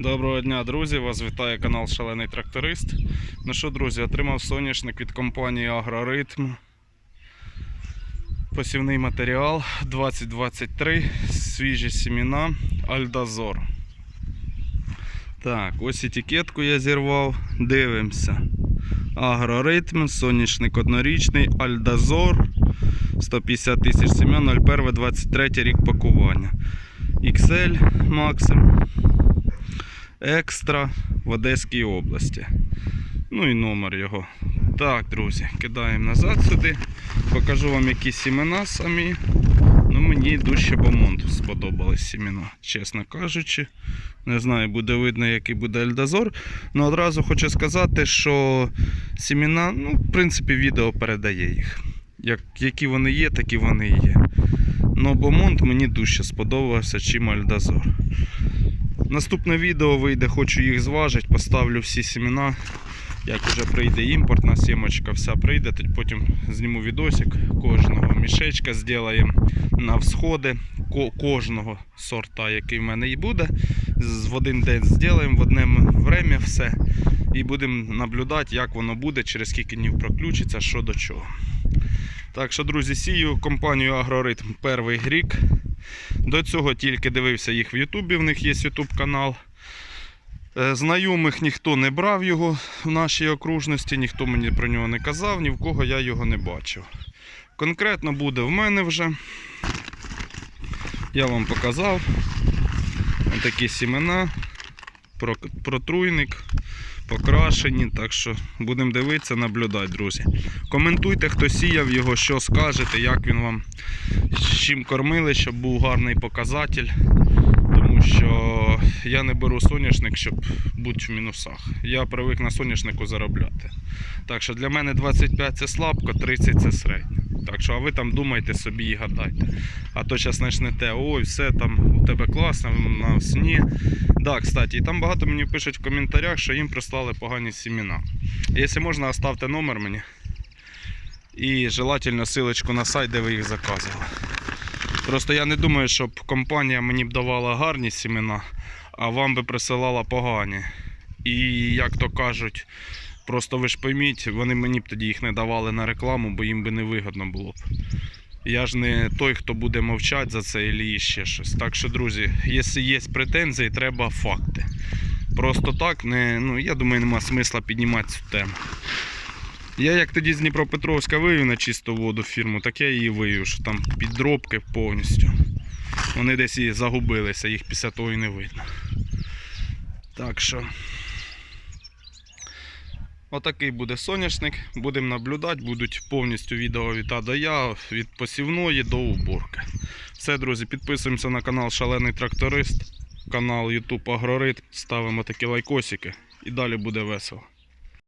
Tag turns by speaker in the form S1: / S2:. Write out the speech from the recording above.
S1: Доброго дня, друзі! Вас вітає канал Шалений Тракторист. Ну що, друзі, отримав соняшник від компанії Агроритм. Посівний матеріал 2023, свіжі сіміна Альдазор. Так, ось етикетку я зірвав. Дивимося. Агроритм, соняшник однорічний, Альдазор. 150 тисяч сім'ян, 01 23 рік пакування. XL Максим. Екстра в Одеській області. Ну і номер його. Так, друзі, кидаємо назад сюди. Покажу вам які сімена самі. Ну, мені дужче Бомонт сподобались сімена, чесно кажучи. Не знаю, буде видно, який буде Ельдазор. Ну одразу хочу сказати, що сімена, ну, в принципі, відео передає їх. Як, які вони є, такі вони і є. Ну, Бомонт мені дужче сподобався, чим Альдазор. Наступне відео вийде, хочу їх зважити, поставлю всі семена. Як вже прийде імпортна сімочка, вся прийде, потім зніму відосик кожного мішечка зробимо на всходи ко- кожного сорта, який в мене і буде. В один день зробимо, в одне время все. І будемо наблюдати, як воно буде, через скільки днів проключиться, що до чого. Так що, друзі, сію компанію Агроритм перший рік. До цього тільки дивився їх в Ютубі, в них є Ютуб канал. Е, Знайомих ніхто не брав його в нашій окружності, ніхто мені про нього не казав, ні в кого я його не бачив. Конкретно буде в мене вже. Я вам показав такі сімена, протруйник, покрашені. Так що будемо дивитися, наблюдати, друзі. Коментуйте, хто сіяв його, що скажете, як він вам з чим кормили, щоб був гарний показатель. Тому що я не беру соняшник, щоб бути в мінусах. Я привик на соняшнику заробляти. Так що для мене 25 це слабко, 30 це середньо. Так що, а ви там думайте собі і гадайте. А то зараз почнете, ой, все там у тебе класно, у нас ні. Да, кстати, і там багато мені пишуть в коментарях, що їм прислали погані сімена. Якщо можна, оставте номер мені. І желательно ссылочку на сайт, де ви їх заказували. Просто я не думаю, щоб компанія мені б давала гарні сімена, а вам би присилала погані. І як то кажуть, просто ви ж пойміть, вони мені б тоді їх не давали на рекламу, бо їм би не вигодно було б. Я ж не той, хто буде мовчати за це і ще щось. Так що, друзі, якщо є претензії, треба факти. Просто так, не, ну, я думаю, нема смисла піднімати цю тему. Я як тоді з Дніпропетровська вивів на чисту воду фірму, так я її вивів, що там підробки повністю. Вони десь і загубилися, їх після того і не видно. Так що. Отакий буде соняшник. Будемо наблюдати, будуть повністю відео від А Я, від посівної до уборки. Все, друзі, підписуємося на канал Шалений Тракторист, канал YouTube Агрорит. ставимо такі лайкосики і далі буде весело.